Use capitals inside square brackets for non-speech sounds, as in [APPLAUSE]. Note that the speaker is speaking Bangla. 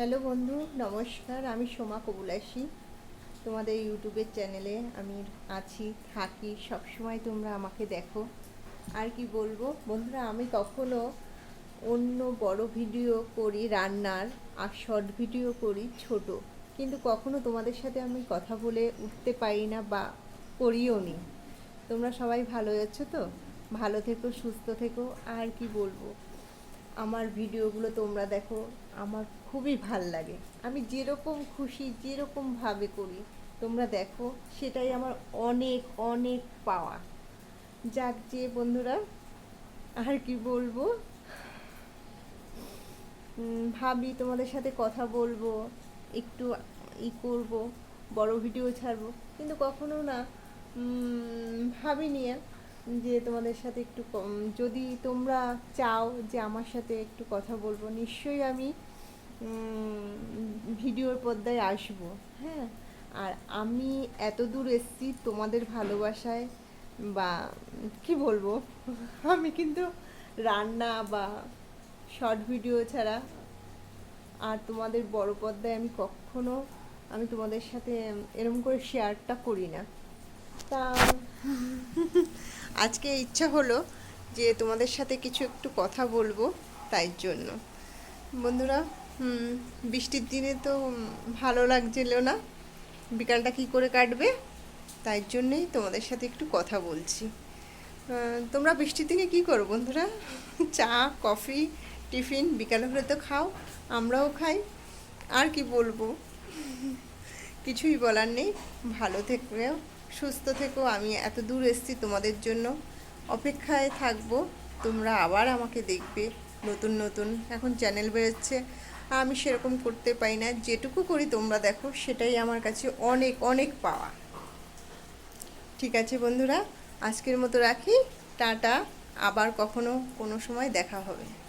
হ্যালো বন্ধু, নমস্কার। আমি সোমা কবুলাসী তোমাদের ইউটিউবের চ্যানেলে আমি আছি, থাকি। সবসময় তোমরা আমাকে দেখো। আর কি বলব? বন্ধুরা, আমি কখনো অন্য বড় ভিডিও করি, রান্নার, আর শর্ট ভিডিও করি, ছোট। কিন্তু কখনো তোমাদের সাথে আমি কথা বলে উঠতে পারি না বা করিও নি। তোমরা সবাই ভালো আছো তো? ভালো থেকো, সুস্থ থেকো। আর কি বলব? আমার ভিডিওগুলো তোমরা দেখো, আমার খুবই ভালো লাগে। আমি যেরকম খুশি যেরকমভাবে করি, তোমরা দেখো, সেটাই আমার অনেক অনেক পাওয়া। যাক যে বন্ধুরা, আর কি বলব? ভাবি তোমাদের সাথে কথা বলব, একটু ই করব, বড় ভিডিও ছাড়বো, কিন্তু কখনো না ভাবিনি আর যে তোমাদের সাথে একটু যদি তোমরা চাও যে আমার সাথে একটু কথা বলব, নিশ্চয়ই আমি ভিডিওর পর্দায় আসব হ্যাঁ? আর আমি এত দূর এসেছি তোমাদের ভালোবাসায় বা কি বলব? [LAUGHS] আমি কিন্তু রান্না বা শর্ট ভিডিও ছাড়া আর তোমাদের বড় পর্দায় আমি কখনো, আমি তোমাদের সাথে এরকম করে শেয়ারটা করি না। [LAUGHS] আজকে ইচ্ছা হলো যে তোমাদের সাথে কিছু একটু কথা বলব, তাই জন্য। বন্ধুরা বৃষ্টির দিনে তো ভালো লাগছিল না। বিকালটা কি করে কাটবে? তাই জন্যই তোমাদের সাথে একটু কথা বলছি। তোমরা বৃষ্টির দিনে কি করো বন্ধুরা? [LAUGHS] চা, কফি, টিফিন, বিকালে হলে তো খাও, আমরাও খাই। আর কি বলব? কিছুই বলার নেই। ভালো থেকো। সুস্থ থেকো, আমি এত দূর এসেছি তোমাদের জন্য। অপেক্ষায় থাকব, তোমরা আবার আমাকে দেখবে, নতুন নতুন। এখন চ্যানেল বেরোচ্ছে, আমি সেরকম করতে পারি না। যেটুকু করি তোমরা দেখো, সেটাই আমার কাছে অনেক অনেক পাওয়া। ঠিক আছে বন্ধুরা, আজকের মতো রাখি। টাটা, আবার কখনো কোনো সময় দেখা হবে।